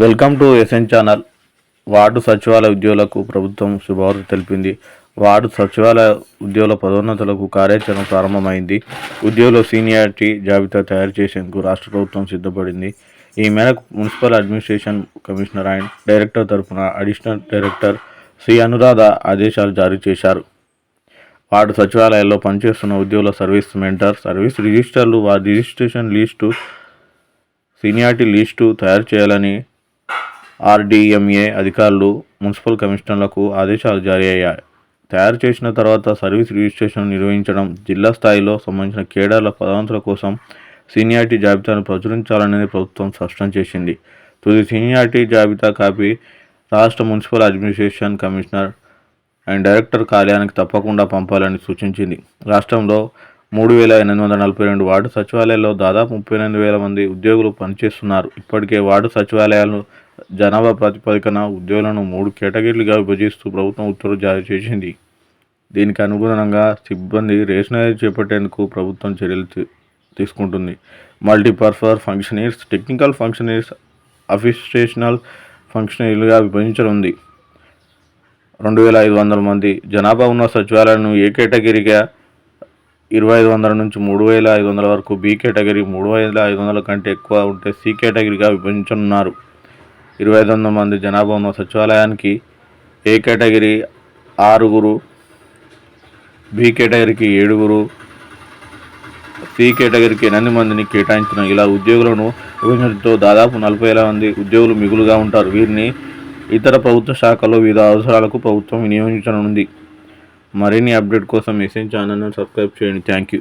Welcome to SN channel. Ward సచివాలయ ఉద్యోగులకు ప్రభుత్వం శుభవార్త తెలిపింది. వార్డు సచివాలయ ఉద్యోగుల పదోన్నతులకు కార్యాచరణ ప్రారంభమైంది. ఉద్యోగుల సీనియారిటీ జాబితా తయారు చేసేందుకు రాష్ట్ర ప్రభుత్వం సిద్ధపడింది. ఈ మేరకు municipal administration commissioner and director తరపున అడిషనల్ డైరెక్టర్ శ్రీ అనురాధ ఆదేశాలు జారీ చేశారు. వార్డు సచివాలయాల్లో పనిచేస్తున్న ఉద్యోగుల సర్వీస్ మెంటర్ సర్వీస్ రిజిస్టర్లు వారి రిజిస్ట్రేషన్ లిస్టు సీనియారిటీ లిస్టు తయారు చేయాలని ఆర్డీఎంఏ అధికారులు మున్సిపల్ కమిషనర్లకు ఆదేశాలు జారీ అయ్యాయి. తయారు చేసిన తర్వాత సర్వీస్ రిజిస్ట్రేషన్ నిర్వహించడం జిల్లా స్థాయిలో సంబంధించిన కేడర్ల పదవంతుల కోసం సీనియారిటీ జాబితాను ప్రచురించాలనేది ప్రభుత్వం స్పష్టం చేసింది. తుది సీనియారిటీ జాబితా కాపీ రాష్ట్ర municipal administration commissioner and director కార్యానికి తప్పకుండా పంపాలని సూచించింది. రాష్ట్రంలో మూడు వేల ఎనిమిది వందల నలభై రెండు వార్డు సచివాలయాల్లో దాదాపు ముప్పై ఎనిమిది వేల మంది ఉద్యోగులు పనిచేస్తున్నారు. ఇప్పటికే వార్డు సచివాలయాలు జనాభా ప్రాతిపదికన ఉద్యోగులను మూడు కేటగిరీలుగా విభజిస్తూ ప్రభుత్వం ఉత్తర్వులు జారీ చేసింది. దీనికి అనుగుణంగా సిబ్బంది రేషనైజ్ చేపట్టేందుకు ప్రభుత్వం చర్యలు తీసుకుంటుంది. మల్టీపర్పర్ ఫంక్షనరీస్ టెక్నికల్ ఫంక్షనరీస్ అఫిస్టేషనల్ ఫంక్షనరీలుగా విభజించనుంది. రెండు వేల ఐదు వందల మంది జనాభా ఉన్న సచివాలయాలను ఏ కేటగిరీగా? ఇరవై ఐదు వందల నుంచి మూడు వేల ఐదు వందల వరకు బి కేటగిరీ మూడు వేల ఐదు వందల కంటే ఎక్కువ ఉంటే సి కేటగిరీగా విభజించనున్నారు. ఇరవై ఐదు వందల మంది జనాభా ఉన్న సచివాలయానికి ఏ కేటగిరీ ఆరుగురు బి కేటగిరీకి ఏడుగురు సి కేటగిరీకి ఎనిమిది మందిని కేటాయించిన ఇలా ఉద్యోగులను విభజించడంతో దాదాపు నలభై వేల మంది ఉద్యోగులు మిగులుగా ఉంటారు. వీరిని ఇతర ప్రభుత్వ శాఖల్లో వివిధ అవసరాలకు ప్రభుత్వం వినియోగించనుంది. మరిన్ని అప్డేట్ కోసం మెసేజ్ ఛానల్ను సబ్స్క్రైబ్ చేయండి. Thank you.